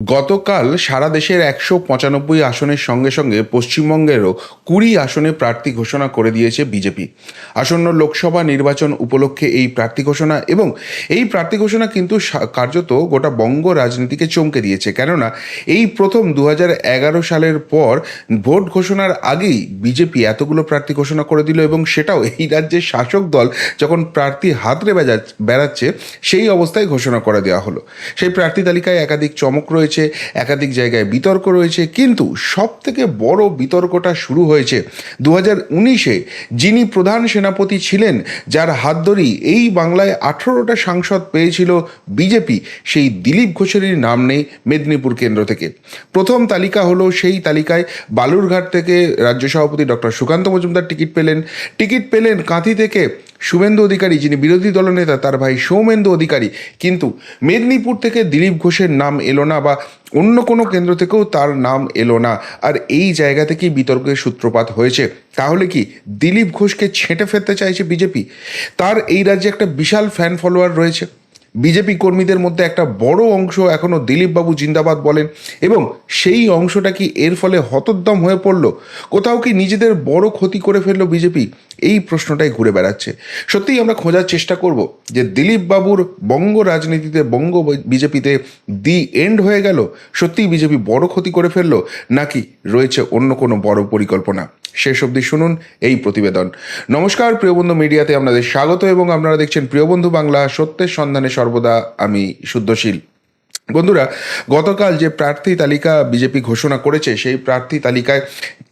গতকাল সারা দেশের একশো পঁচানব্বই আসনের সঙ্গে সঙ্গে পশ্চিমবঙ্গেরও কুড়ি আসনে প্রার্থী ঘোষণা করে দিয়েছে বিজেপি। আসন্ন লোকসভা নির্বাচন উপলক্ষে এই প্রার্থী ঘোষণা এবং এই প্রার্থী ঘোষণা কিন্তু কার্যত গোটা বঙ্গ রাজনীতিকে চমকে দিয়েছে। কেননা এই প্রথম দু এগারো সালের পর ভোট ঘোষণার আগেই বিজেপি এতগুলো প্রার্থী ঘোষণা করে দিল এবং সেটাও এই রাজ্যের শাসক দল যখন প্রার্থী বেজা বেড়াচ্ছে সেই অবস্থায় ঘোষণা করে দেওয়া হলো। সেই প্রার্থী তালিকায় একাধিক চমক রয়েছে। একাধিক জায়গায় বিতর্ক রয়েছে, কিন্তু সব থেকে বড় বিতর্কটা শুরু হয়েছে। দু হাজার উনিশে যিনি প্রধান সেনাপতি ছিলেন, যার হাত ধরেই এই বাংলায় আঠেরোটা সাংসদ পেয়েছিল বিজেপি, সেই দিলীপ ঘোষেরই নাম নেই মেদিনীপুর কেন্দ্র থেকে। প্রথম তালিকা হলো সেই তালিকায় বালুরঘাট থেকে রাজ্য সভাপতি ডক্টর সুকান্ত মজুমদার টিকিট পেলেন। টিকিট পেলেন কাঁথি থেকে শুভেন্দু অধিকারী, যিনি বিরোধী দলনেতা তার ভাই সৌমেন্দু অধিকারী। কিন্তু মেদিনীপুর থেকে দিলীপ ঘোষের নাম এলো না বা অন্য কোনো কেন্দ্র থেকেও তার নাম এলো না। আর এই জায়গা থেকেই বিতর্কের সূত্রপাত হয়েছে। তাহলে কি দিলীপ ঘোষকে ছেঁটে ফেলতে চাইছে বিজেপি? তার এই রাজ্যে একটা বিশাল ফ্যান ফলোয়ার রয়েছে। বিজেপি কর্মীদের মধ্যে একটা বড় অংশ এখনও দিলীপবাবু জিন্দাবাদ বলেন, এবং সেই অংশটা কি এর ফলে হতোদ্যম হয়ে পড়ল? কোথাও কি নিজেদের বড় ক্ষতি করে ফেলল বিজেপি? এই প্রশ্নটাই ঘুরে বেড়াচ্ছে। সত্যিই আমরা খোঁজার চেষ্টা করব যে দিলীপবাবুর বঙ্গ রাজনীতিতে, বঙ্গ বিজেপিতে দি এন্ড হয়ে গেল? সত্যিই বিজেপি বড় ক্ষতি করে ফেলল, নাকি রয়েছে অন্য কোনো বড় পরিকল্পনা? শেষ অবধি শুনুন এই প্রতিবেদন। নমস্কার প্রিয়বন্ধু মিডিয়াতে আপনাদের স্বাগত, এবং আপনারা দেখছেন প্রিয়বন্ধু বাংলা সত্যের সন্ধানে সর্বদা আমি শুদ্ধশীল। বন্ধুরা, গতকাল যে প্রার্থী তালিকা বিজেপি ঘোষণা করেছে, সেই প্রার্থী তালিকায়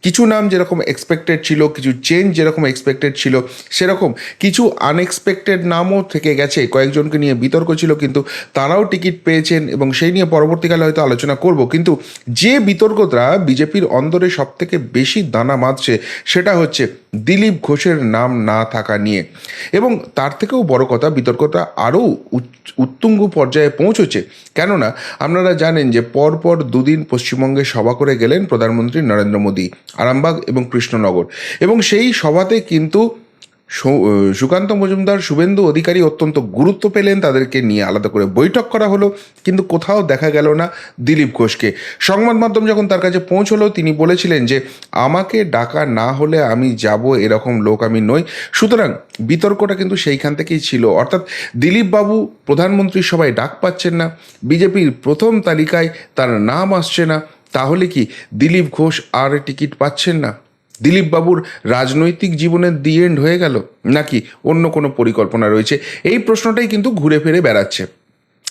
কিছু নাম যেরকম এক্সপেক্টেড ছিল, কিছু চেঞ্জ যেরকম এক্সপেক্টেড ছিল, সেরকম কিছু আনএক্সপেক্টেড নামও থেকে গেছে। কয়েকজনকে নিয়ে বিতর্ক ছিল, কিন্তু তারাও টিকিট পেয়েছেন এবং সেই নিয়ে পরবর্তীকালে হয়তো আলোচনা করব। কিন্তু যে বিতর্কটা বিজেপির অন্দরে সব থেকে বেশি দানা বাঁধছে সেটা হচ্ছে দিলীপ ঘোষের নাম না থাকা নিয়ে। এবং তার থেকেও বড় কথা, বিতর্কটা আরও উত্তুঙ্গ পর্যায়ে পৌঁছেছে কেননা আপনারা জানেন যে পরপর দুদিন পশ্চিমবঙ্গে সভা করে গেলেন প্রধানমন্ত্রী নরেন্দ্র মোদী, আরামবাগ এবং কৃষ্ণনগর। এবং সেই সভাতে কিন্তু সুকান্ত মজুমদার, শুভেন্দু অধিকারী অত্যন্ত গুরুত্ব পেলেন, তাদেরকে নিয়ে আলাদা করে বৈঠক করা হলো, কিন্তু কোথাও দেখা গেল না দিলীপ ঘোষকে। সংবাদ মাধ্যম যখন তার কাছে পৌঁছলো, তিনি বলেছিলেন যে, আমাকে ডাকা না হলে আমি যাব, এরকম লোক আমি নই। সুতরাং বিতর্কটা কিন্তু সেইখান থেকেই ছিল। অর্থাৎ দিলীপ বাবু প্রধানমন্ত্রীর সবাই ডাক পাচ্ছেন না, বিজেপির প্রথম তালিকায় তার নাম আসছে না, তাহলে কি দিলীপ ঘোষ আর টিকিট পাচ্ছেন না? দিলীপ বাবুর রাজনৈতিক জীবনের দি এন্ড হয়ে গেল? নাকি অন্য কোনো পরিকল্পনা রয়েছে? এই প্রশ্নটাই কিন্তু ঘুরে ফিরে বেড়াচ্ছে।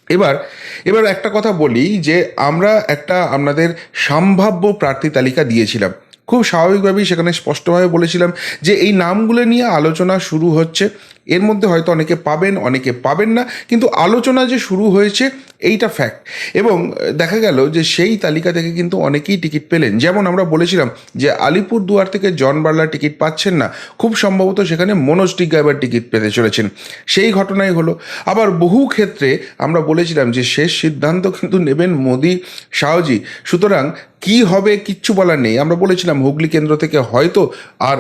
এবার এবার একটা কথা বলি যে আমরা একটা আপনাদের সম্ভাব্য প্রার্থী তালিকা দিয়েছিলাম। খুব স্বাভাবিকভাবেই সেখানে স্পষ্টভাবে বলেছিলাম যে এই নামগুলো নিয়ে আলোচনা শুরু হচ্ছে। এর মধ্যে হয়তো অনেকে পাবেন অনেকে পাবেন না। কিন্তু আলোচনা যে শুরু হয়েছে, এইটা ফ্যাক্ট এবং দেখা গেল যে সেই তালিকা থেকে কিন্তু অনেকেই টিকিট পেলেন। যেমন আমরা বলেছিলাম যে আলিপুর দুয়ার থেকে জন বার্লা টিকিট পাচ্ছেন না। খুব সম্ভবত সেখানে মনোজ টিগ্গা এবার টিকিট পেতে চলেছেন। সেই ঘটনাই হলো। আবার বহু ক্ষেত্রে আমরা বলেছিলাম যে শেষ সিদ্ধান্ত কিন্তু নেবেন মোদি শাহজি। সুতরাং কি হবে কিচ্ছু বলার নেই। আমরা বলেছিলাম হুগলি কেন্দ্র থেকে হয়তো আর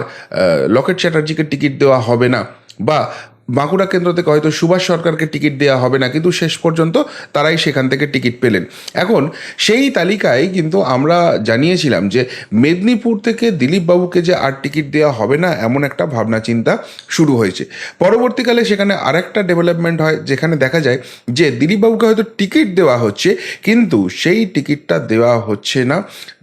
লকেট চ্যাটার্জিকে টিকিট দেওয়া হবে না। বা বাঁকুড়া কেন্দ্র থেকে হয়তো সুভাষ সরকারকে টিকিট দেওয়া হবে না, কিন্তু শেষ পর্যন্ত তারাই সেখান থেকে টিকিট পেলেন। এখন সেই তালিকায় কিন্তু আমরা জানিয়েছিলাম যে মেদিনীপুর থেকে দিলীপ বাবুকে যে আর টিকিট দেওয়া হবে না, এমন একটা ভাবনা চিন্তা শুরু হয়েছে। পরবর্তীকালে সেখানে আরেকটা ডেভেলপমেন্ট হয়, যেখানে দেখা যায় যে দিলীপ বাবুকে হয়তো টিকিট দেওয়া হচ্ছে, কিন্তু সেই টিকিটটা দেওয়া হচ্ছে না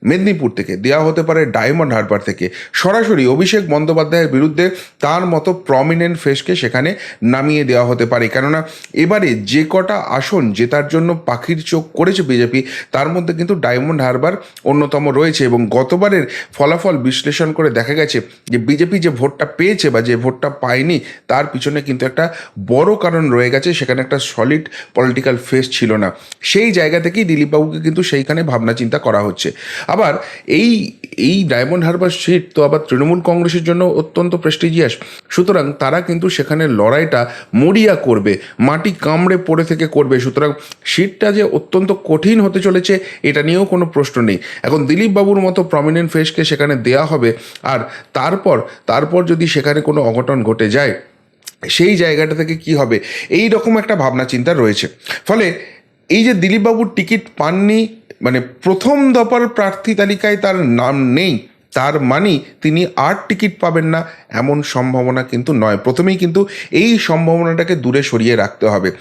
মেদিনীপুর থেকে। দেওয়া হতে পারে ডায়মন্ড হারবার থেকে। সরাসরি অভিষেক বন্দ্যোপাধ্যায়ের বিরুদ্ধে তার মতো প্রমিনেন্ট ফেসকে সেখানে নামিয়ে দেওয়া হতে পারে। কেননা এবারে যে কটা আসন জেতার জন্য পাখির চোখ করেছে বিজেপি, তার মধ্যে কিন্তু ডায়মন্ড হারবার অন্যতম রয়েছে এবং গতবারের ফলাফল বিশ্লেষণ করে দেখা গেছে যে বিজেপি যে ভোটটা পেয়েছে বা যে ভোটটা পায়নি, তার পিছনে কিন্তু একটা বড় কারণ রয়ে গেছে, সেখানে একটা সলিড পলিটিক্যাল ফেস ছিল না। সেই জায়গা থেকেই দিলীপবাবুকে কিন্তু সেইখানে ভাবনা চিন্তা করা হচ্ছে। আবার এই এই ডায়মন্ড হারবার সিট তো আবার তৃণমূল কংগ্রেসের জন্য অত্যন্ত প্রেস্টিজিয়াস সুতরাং তারা কিন্তু সেখানে লড়াইটা মরিয়া করবে, মাটি কামড়ে পড়ে থেকে করবে। সুতরাং সিটটা যে অত্যন্ত কঠিন হতে চলেছে, এটা নিয়েও কোনো প্রশ্ন নেই। এখন দিলীপ বাবুর মতো প্রমিনেন্ট ফেসকে সেখানে দেয়া হবে, আর তারপর তারপর যদি সেখানে কোনো অঘটন ঘটে যায়, সেই জায়গাটা থেকে কি হবে? এই রকম একটা ভাবনা চিন্তা রয়েছে। ফলে এই যে দিলীপবাবুর টিকিট পাননি মানে প্রথম দফার প্রার্থী তালিকায় তার নাম নেই তার মানে তিনি আর টিকিট পাবেন না, এমন সম্ভাবনা কিন্তু নয়। প্রথমেই কিন্তু এই সম্ভাবনাটাকে দূরে সরিয়ে রাখতে হবে।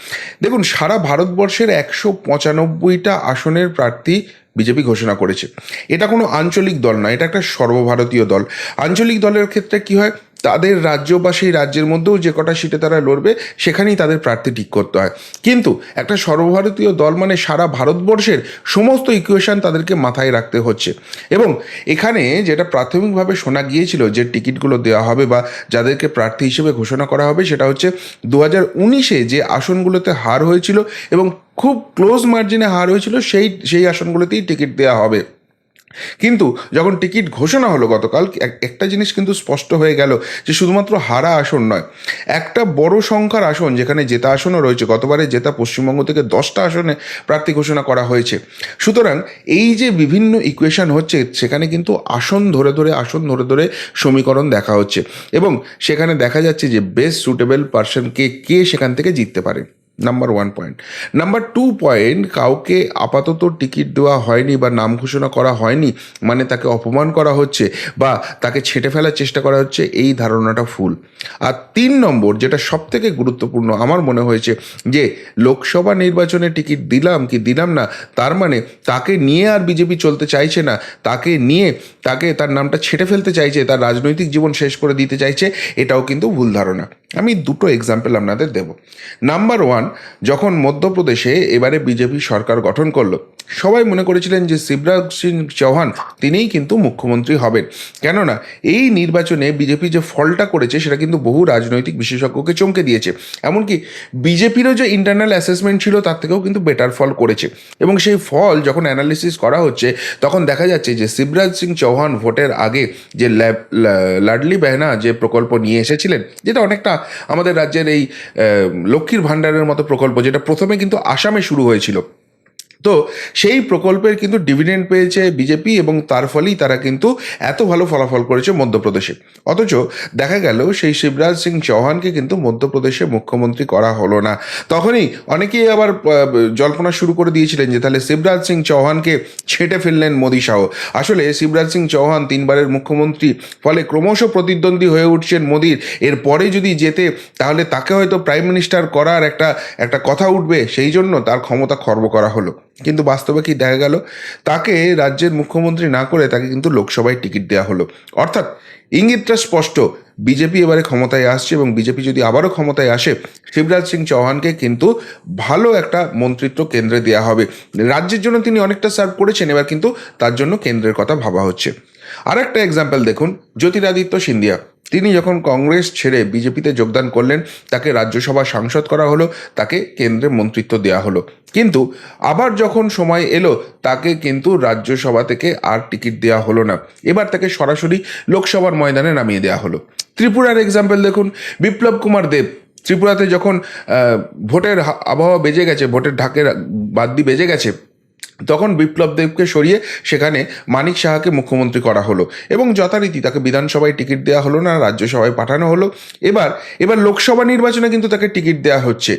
দেখুন, সারা ভারতবর্ষের একশো পঁচানব্বইটা আসনের প্রার্থী বিজেপি ঘোষণা করেছে। এটা কোনো আঞ্চলিক দল না, এটা একটা সর্বভারতীয় দল। আঞ্চলিক দলের ক্ষেত্রে কি হয়? তাদের রাজ্য বা সেই রাজ্যের মধ্যেও যে কটা সিটে তারা লড়বে, সেখানেই তাদের প্রার্থী ঠিক করতে হয়। কিন্তু একটা সর্বভারতীয় দল মানে সারা ভারতবর্ষের সমস্ত ইকুয়েশন তাদেরকে মাথায় রাখতে হচ্ছে। এবং এখানে যেটা প্রাথমিকভাবে শোনা গিয়েছিল যে টিকিটগুলো দেওয়া হবে বা যাদেরকে প্রার্থী হিসেবে ঘোষণা করা হবে, সেটা হচ্ছে দু হাজার উনিশে যে আসনগুলোতে হার হয়েছিল এবং খুব ক্লোজ মার্জিনে হার হয়েছিল, সেই সেই আসনগুলোতেই টিকিট দেওয়া হবে। কিন্তু যখন টিকিট ঘোষণা হলো গতকাল, এক- একটা জিনিস কিন্তু স্পষ্ট হয়ে গেল যে শুধুমাত্র হারা আসন নয়, একটা বড় সংখ্যার আসন যেখানে জেতা আসনও রয়েছে, গতবারে জেতা পশ্চিমবঙ্গ থেকে দশটা আসনে প্রার্থী ঘোষণা করা হয়েছে। সুতরাং এই যে বিভিন্ন ইকুয়েশন হচ্ছে, সেখানে কিন্তু আসন ধরে ধরে, আসন ধরে ধরে সমীকরণ দেখা হচ্ছে এবং সেখানে দেখা যাচ্ছে যে বেস্ট সুটেবল পার্সন কে কে সেখান থেকে জিততে পারে। Number one point number two point কাউকে আপাতত টিকিট দেওয়া হয়নি বা নাম ঘোষণা করা হয়নি মানে তাকে অপমান করা হচ্ছে বা তাকে ছেটে ফেলার চেষ্টা করা হচ্ছে, এই ধারণাটা ফুল। আর তিন নম্বর, যেটা সব থেকে গুরুত্বপূর্ণ, আমার মনে হয়েছে যে লোকসভা নির্বাচনে টিকিট দিলাম কি দিলাম না, তার মানে তাকে নিয়ে আর বিজেপি চলতে চাইছে না, তাকে নিয়ে তাকে তার নামটা ছেটে ফেলতে চাইছে, তার রাজনৈতিক জীবন শেষ করে দিতে চাইছে, এটাও কিন্তু ভুল ধারণা। আমি দুটো এক্সাম্পল আপনাদের দেব। নাম্বার ওয়ান যখন মধ্যপ্রদেশে এবারে বিজেপি সরকার গঠন করল, সবাই মনে করেছিলেন যে শিবরাজ সিং চৌহান তিনিই কিন্তু মুখ্যমন্ত্রী হবেন। কেননা, এই নির্বাচনে বিজেপি যে ফলটা করেছে, সেটা কিন্তু বহু রাজনৈতিক বিশেষজ্ঞকে চমকে দিয়েছে। এমনকি বিজেপিরও যে ইন্টারনাল অ্যাসেসমেন্ট ছিল, তার থেকেও কিন্তু বেটার ফল করেছে। এবং সেই ফল যখন অ্যানালিসিস করা হচ্ছে, তখন দেখা যাচ্ছে যে শিবরাজ সিং চৌহান ভোটের আগে যে লাডলি বেহনা যে প্রকল্প নিয়ে এসেছিলেন, যেটা অনেকটা আমাদের রাজ্যের এই লক্ষ্মীর ভাণ্ডারের মতো প্রকল্প যেটা প্রথমে কিন্তু আসামে শুরু হয়েছিল। তো সেই প্রকল্পের কিন্তু ডিভিডেন্ড পেয়েছে বিজেপি এবং তার ফলেই তারা কিন্তু এত ভালো ফলাফল করেছে মধ্যপ্রদেশে। অথচ দেখা গেল সেই শিবরাজ সিং চৌহানকে কিন্তু মধ্যপ্রদেশে মুখ্যমন্ত্রী করা হলো না। তখনই অনেকেই আবার জল্পনা শুরু করে দিয়েছিলেন যে তাহলে শিবরাজ সিং চৌহানকে ছেটে ফেললেন মোদী শাহ আসলে শিবরাজ সিং চৌহান তিনবারের মুখ্যমন্ত্রী, ফলে ক্রমশ প্রতিদ্বন্দ্বী হয়ে উঠছেন মোদির। এরপরে যদি যেতে, তাহলে তাকে হয়তো প্রাইম মিনিস্টার করার একটা একটা কথা উঠবে। সেই জন্য তার ক্ষমতা খর্ব করা হলো। কিন্তু বাস্তবে কি দেখা গেল? তাকে রাজ্যের মুখ্যমন্ত্রী না করে তাকে কিন্তু লোকসভায় টিকিট দেওয়া হলো। অর্থাৎ ইঙ্গিতটা স্পষ্ট, বিজেপি এবারে ক্ষমতায় আসছে এবং বিজেপি যদি আবারও ক্ষমতায় আসে, শিবরাজ সিং চৌহানকে কিন্তু ভালো একটা মন্ত্রিত্ব কেন্দ্রে দেওয়া হবে। রাজ্যের জন্য তিনি অনেকটা সার্ভ করেছেন, এবার কিন্তু তার জন্য কেন্দ্রের কথা ভাবা হচ্ছে। আর একটা এক্সাম্পল দেখুন, জ্যোতিরাদিত্য সিন্ধিয়া। তিনি যখন কংগ্রেস ছেড়ে বিজেপিতে যোগদান করলেন, তাকে রাজ্যসভা সাংসদ করা হলো, তাকে কেন্দ্রে মন্ত্রিত্ব দেওয়া হলো। কিন্তু আবার যখন সময় এলো, তাকে কিন্তু রাজ্যসভা থেকে আর টিকিট দেওয়া হলো না। এবার তাকে সরাসরি লোকসভার ময়দানে নামিয়ে দেওয়া হলো। ত্রিপুরার এক্সাম্পল দেখুন, বিপ্লব কুমার দেব। ত্রিপুরাতে যখন ভোটের আবহাওয়া বেজে গেছে, ভোটের ঢাকের বাদ বাদ্যি বেজে গেছে তখন বিপ্লব দেবকে সরিয়ে সেখানে মানিক সাহাকে মুখ্যমন্ত্রী করা হলো এবং যথারীতি তাকে বিধানসভায় টিকিট দেওয়া হলো না, রাজ্যসভায় পাঠানো হলো। এবার এবার লোকসভা নির্বাচনে কিন্তু তাকে টিকিট দেওয়া হচ্ছে।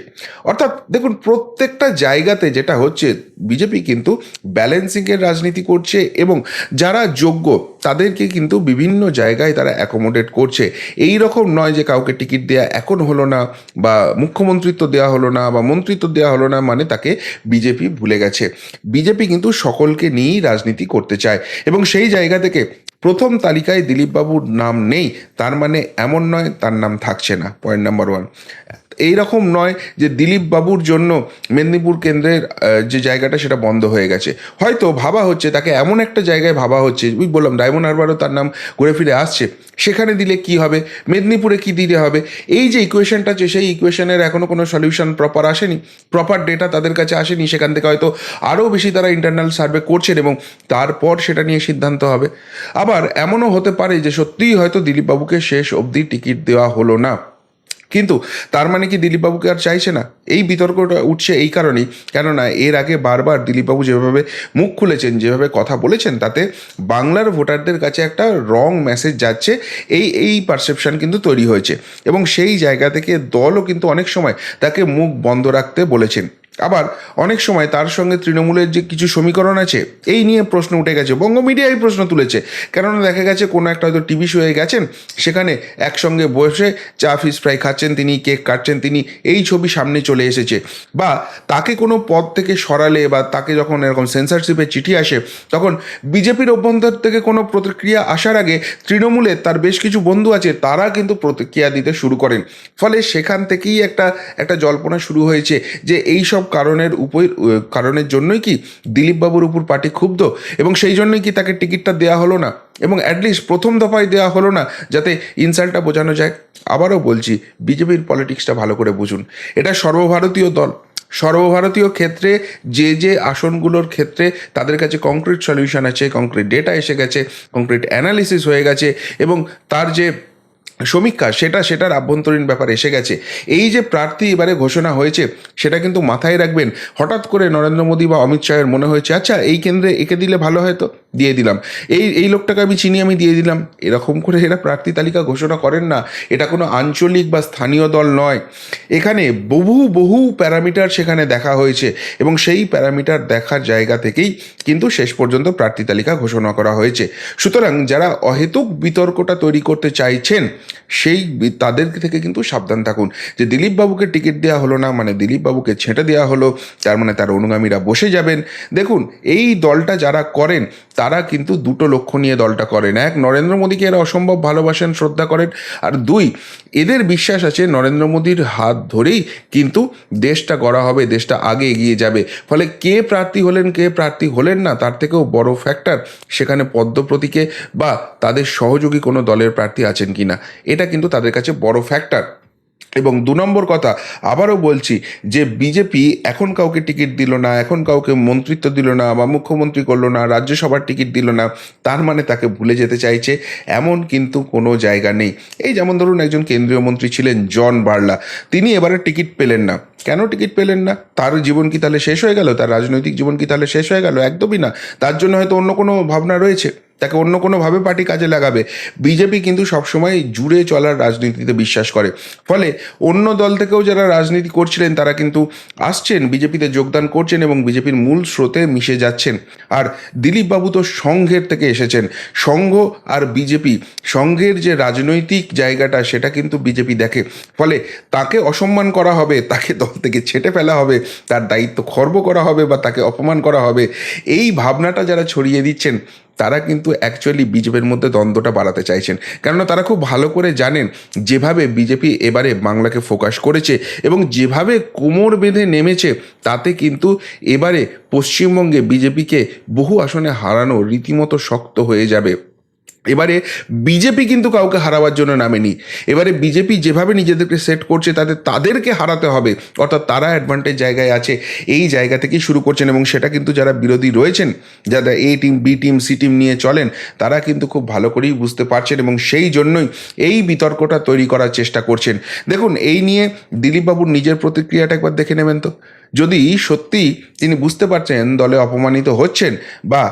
অর্থাৎ দেখুন, প্রত্যেকটা জায়গাতে যেটা হচ্ছে, বিজেপি কিন্তু ব্যালেন্সিংয়ের রাজনীতি করছে এবং যারা যোগ্য তাদেরকে কিন্তু বিভিন্ন জায়গায় তারা অ্যাকোমোডেট করছে। এই রকম নয় যে কাউকে টিকিট দেওয়া এখন হলো না বা মুখ্যমন্ত্রিত্ব দেওয়া হলো না বা মন্ত্রিত্ব দেওয়া হলো না মানে তাকে বিজেপি ভুলে গেছে। বিজেপি কিন্তু সকলকে নিয়েই রাজনীতি করতে চায়। এবং সেই জায়গা থেকে প্রথম তালিকায় দিলীপবাবুর নাম নেই, তার মানে এমন নয় তার নাম থাকছে না। পয়েন্ট নাম্বার ওয়ান এই রকম নয় যে দিলীপ বাবুর জন্য মেদিনীপুর কেন্দ্রের যে জায়গাটা সেটা বন্ধ হয়ে গেছে। হয়তো ভাবা হচ্ছে, তাকে এমন একটা জায়গায় ভাবা হচ্ছে, ওই বললাম ডায়মন্ড হারবারও তার নাম ঘুরে ফিরে আসছে। সেখানে দিলে কি হবে? মেদিনীপুরে কি দিলে হবে? এই যে ইকুয়েশনটা আছে, সেই ইকুয়েশনের এখনও কোনো সলিউশন প্রপার আসেনি। প্রপার ডেটা তাদের কাছে আসেনি, সেখান থেকে হয়তো আরও বেশি তারা ইন্টারনাল সার্ভে করছেন এবং তারপর সেটা নিয়ে সিদ্ধান্ত হবে। আবার এমনও হতে পারে যে সত্যিই হয়তো দিলীপবাবুকে শেষ অবধি টিকিট দেওয়া হলো না। কিন্তু তার মানে কি দিলীপবাবুকে আর চাইছে না? এই বিতর্কটা উঠছে এই কারণেই। কেননা এর আগে বারবার দিলীপবাবু যেভাবে মুখ খুলেছেন, যেভাবে কথা বলেছেন, তাতে বাংলার ভোটারদের কাছে একটা রং মেসেজ যাচ্ছে, এই এই পারসেপশন কিন্তু তৈরি হয়েছে। এবং সেই জায়গা থেকে দলও কিন্তু অনেক সময় তাকে মুখ বন্ধ রাখতে বলেছেন। আবার অনেক সময় তার সঙ্গে তৃণমূলের যে কিছু সমীকরণ আছে, এই নিয়ে প্রশ্ন উঠে গেছে। বঙ্গ মিডিয়া এই প্রশ্ন তুলেছে। কেননা দেখা গেছে কোনো একটা হয়তো টিভি শোয়ে গেছেন, সেখানে একসঙ্গে বসে চা ফিস ফ্রাই খাচ্ছেন, তিনি কেক কাটছেন, তিনি এই ছবি সামনে চলে এসেছে। বা তাকে কোনো পদ থেকে সরালে বা তাকে যখন এরকম সেন্সারশিপের চিঠি আসে, তখন বিজেপির অভ্যন্তর থেকে কোনো প্রতিক্রিয়া আসার আগে তৃণমূলের তার বেশ কিছু বন্ধু আছে, তারা কিন্তু প্রতিক্রিয়া দিতে শুরু করেন। ফলে সেখান থেকেই একটা একটা জল্পনা শুরু হয়েছে যে এই সব কারণের উপর কারণের জন্যই কি দিলীপবাবুর উপর পার্টি ক্ষুব্ধ? এবং সেই জন্যই কি তাকে টিকিটটা দেওয়া হলো না? এবং অ্যাটলিস্ট প্রথম দফায় দেওয়া হলো না, যাতে ইনসাল্টটা বোঝানো যায়? আবারও বলছি, বিজেপির পলিটিক্সটা ভালো করে বুঝুন। এটা সর্বভারতীয় দল। সর্বভারতীয় ক্ষেত্রে যে যে আসনগুলোর ক্ষেত্রে তাদের কাছে কংক্রিট সলিউশন আছে কংক্রিট ডেটা এসে গেছে কংক্রিট অ্যানালিসিস হয়ে গেছে, এবং তার যে সমীক্ষা, সেটা সেটার আভ্যন্তরীণ ব্যাপার এসে গেছে। এই যে প্রার্থী এবারে ঘোষণা হয়েছে, সেটা কিন্তু মাথায় রাখবেন। হঠাৎ করে নরেন্দ্র মোদী বা অমিত শাহের মনে হয়েছে আচ্ছা এই কেন্দ্রে একে দিলে ভালো হয়তো দিয়ে দিলাম। এই এই লোকটাকে আমি চিনি, আমি দিয়ে দিলাম। এরকম করে এরা প্রার্থী তালিকা ঘোষণা করেন না। এটা কোনো আঞ্চলিক বা স্থানীয় দল নয়। এখানে বহু বহু প্যারামিটার সেখানে দেখা হয়েছে এবং সেই প্যারামিটার দেখার জায়গা থেকেই কিন্তু শেষ পর্যন্ত প্রার্থী তালিকা ঘোষণা করা হয়েছে। সুতরাং যারা অহেতুক বিতর্কটা তৈরি করতে চাইছেন সেই তাদের থেকে কিন্তু সাবধান থাকুন। যে দিলীপবাবুকে টিকিট দেওয়া হলো না মানে দিলীপবাবুকে ছেঁটে দেওয়া হলো, তার মানে তার অনুগামীরা বসে যাবেন। দেখুন, এই দলটা যারা করেন, তারা কিন্তু দুটো লক্ষ্য নিয়ে দলটা করেন। এক, নরেন্দ্র মোদীকে এরা অসম্ভব ভালোবাসেন, শ্রদ্ধা করেন। আর দুই এদের বিশ্বাস আছে নরেন্দ্র মোদীর হাত ধরেই কিন্তু দেশটা গড়া হবে, দেশটা আগে এগিয়ে যাবে। ফলে কে প্রার্থী হলেন, কে প্রার্থী হলেন না, তার থেকেও বড় ফ্যাক্টর সেখানে পদ্মপ্রতীকে বা তাদের সহযোগী কোনো দলের প্রার্থী আছেন কি না এটা কিন্তু তাদের কাছে বড় ফ্যাক্টর এবং দু নম্বর কথা, আবারও বলছি যে বিজেপি এখন কাউকে টিকিট দিল না, এখন কাউকে মন্ত্রিত্ব দিল না বা মুখ্যমন্ত্রী করল না, রাজ্যসভার টিকিট দিল না, তার মানে তাকে ভুলে যেতে চাইছে, এমন কিন্তু কোনো জায়গা নেই। এই যেমন ধরুন একজন কেন্দ্রীয় মন্ত্রী ছিলেন জন বার্লা, তিনি এবারে টিকিট পেলেন না। কেন টিকিট পেলেন না? তার জীবন কি তাহলে শেষ হয়ে গেল? তার রাজনৈতিক জীবন কি তাহলে শেষ হয়ে গেল? একদমই না। তার জন্য হয়তো অন্য কোনো ভাবনা রয়েছে। তাকে অন্য কোনোভাবে পার্টি কাজে লাগাবে। বিজেপি কিন্তু সবসময় জুড়ে চলার রাজনীতিতে বিশ্বাস করে। ফলে অন্য দল থেকেও যারা রাজনীতি করছিলেন, তারা কিন্তু আসছেন, বিজেপিতে যোগদান করছেন এবং বিজেপির মূল স্রোতে মিশে যাচ্ছেন। আর দিলীপ বাবু তো সংঘের থেকে এসেছেন। সংঘ আর বিজেপি, সংঘের যে রাজনৈতিক জায়গাটা, সেটা কিন্তু বিজেপি দেখে। ফলে তাকে অসম্মান করা হবে, তাকে দল থেকে ছেটে ফেলা হবে, তার দায়িত্ব খর্ব করা হবে বা তাকে অপমান করা হবে, এই ভাবনাটা যারা ছড়িয়ে দিচ্ছেন তারা কিন্তু অ্যাকচুয়ালি বিজেপির মধ্যে দ্বন্দ্বটা বাড়াতে চাইছেন। কেননা তারা খুব ভালো করে জানেন, যেভাবে বিজেপি এবারে বাংলাকে ফোকাস করেছে এবং যেভাবে কোমর বেঁধে নেমেছে, তাতে কিন্তু এবারে পশ্চিমবঙ্গে বিজেপিকে বহু আসনে হারানো রীতিমতো শক্ত হয়ে যাবে। এবারে বিজেপি কিন্তু কাউকে হারাবার জন্য নামেনি। এবারে বিজেপি যেভাবে নিজেদেরকে সেট করছে, তাতে তাদেরকে হারাতে হবে, অর্থাৎ তারা অ্যাডভান্টেজ জায়গায় আছে, এই জায়গা থেকেই শুরু করছেন এবং সেটা কিন্তু যারা বিরোধী রয়েছেন, যারা A team B team C team নিয়ে চলেন, তারা কিন্তু খুব ভালো করেই বুঝতে পারছেন এবং সেই জন্যই এই বিতর্কটা তৈরি করার চেষ্টা করছেন। দেখুন, এই নিয়ে দিলীপবাবুর নিজের প্রতিক্রিয়াটা একবার দেখে নেবেন তো। যদি সত্যি তিনি বুঝতে পারছেন দলে অপমানিত হচ্ছেন বা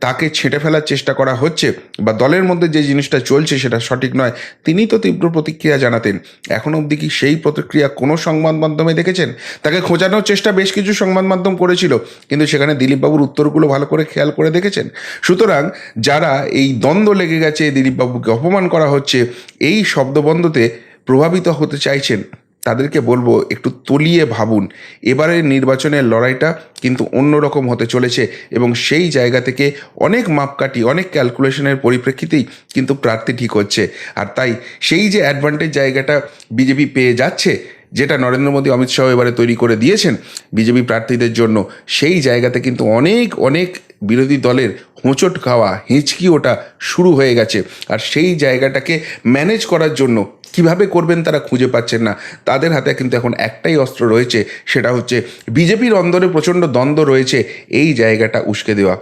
তাকে ছেঁটে ফেলার চেষ্টা করা হচ্ছে বা দলের মধ্যে যে জিনিসটা চলছে সেটা সঠিক নয়, তিনি তো তীব্র প্রতিক্রিয়া জানাতেন। এখন অবধি কি সেই প্রতিক্রিয়া কোনো সংবাদ মাধ্যমে দেখেছেন? তাকে খোঁজানোর চেষ্টা বেশ কিছু সংবাদ মাধ্যম করেছিল, কিন্তু সেখানে দিলীপবাবুর উত্তরগুলো ভালো করে খেয়াল করে দেখেছেন। সুতরাং যারা এই দ্বন্দ্ব লেগে গেছে, দিলীপবাবুকে অপমান করা হচ্ছে, এই শব্দবন্ধতে প্রভাবিত হতে চাইছেন। তাদেরকে বলব একটু তলিয়ে ভাবুন। এবারের নির্বাচনের লড়াইটা কিন্তু অন্যরকম হতে চলেছে এবং সেই জায়গা থেকে অনেক মাপকাঠি, অনেক ক্যালকুলেশনের পরিপ্রেক্ষিতেই কিন্তু প্রার্থী ঠিক হচ্ছে। আর তাই সেই যে অ্যাডভান্টেজ জায়গাটা বিজেপি পেয়ে যাচ্ছে, যেটা নরেন্দ্র মোদী, অমিত শাহ এবারে তৈরি করে দিয়েছেন বিজেপি প্রার্থীদের জন্য, সেই জায়গাতে কিন্তু অনেক অনেক বিরোধী দলের হোঁচট খাওয়া, হিঁচকি ওটা শুরু হয়ে গেছে। আর সেই জায়গাটাকে ম্যানেজ করার জন্য কীভাবে করবেন তারা খুঁজে পাচ্ছেন না। তাদের হাতে কিন্তু এখন একটাই অস্ত্র রয়েছে, সেটা হচ্ছে বিজেপির অন্দরে প্রচণ্ড দ্বন্দ্ব রয়েছে, এই জায়গাটা উস্কে দেওয়া।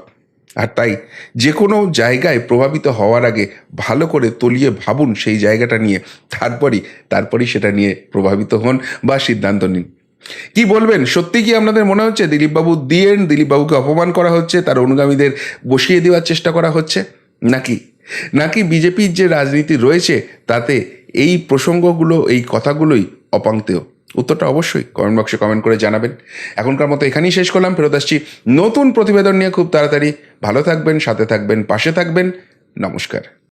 আর তাই যে কোনো জায়গায় প্রভাবিত হওয়ার আগে ভালো করে তলিয়ে ভাবুন সেই জায়গাটা নিয়ে, তারপরই তারপরই সেটা নিয়ে প্রভাবিত হন বা সিদ্ধান্ত নিন। কি বলবেন? সত্যি কি আপনাদের মনে হচ্ছে? দিলীপবাবু দিয়েন, দিলীপবাবুকে অপমান করা হচ্ছে, তার অনুগামীদের বসিয়ে দেওয়ার চেষ্টা করা হচ্ছে? নাকি নাকি বিজেপির যে রাজনীতি রয়েছে, তাতে এই প্রসঙ্গগুলো, এই কথাগুলোই অপাঙ্ক্তেয় উত্তরটা অবশ্যই কমেন্ট বক্সে কমেন্ট করে জানাবেন। এখনকার মতো এখানেই শেষ করলাম, ফেরত আসছি নতুন প্রতিবেদন নিয়ে খুব তাড়াতাড়ি। ভালো থাকবেন, সাথে থাকবেন, পাশে থাকবেন। নমস্কার।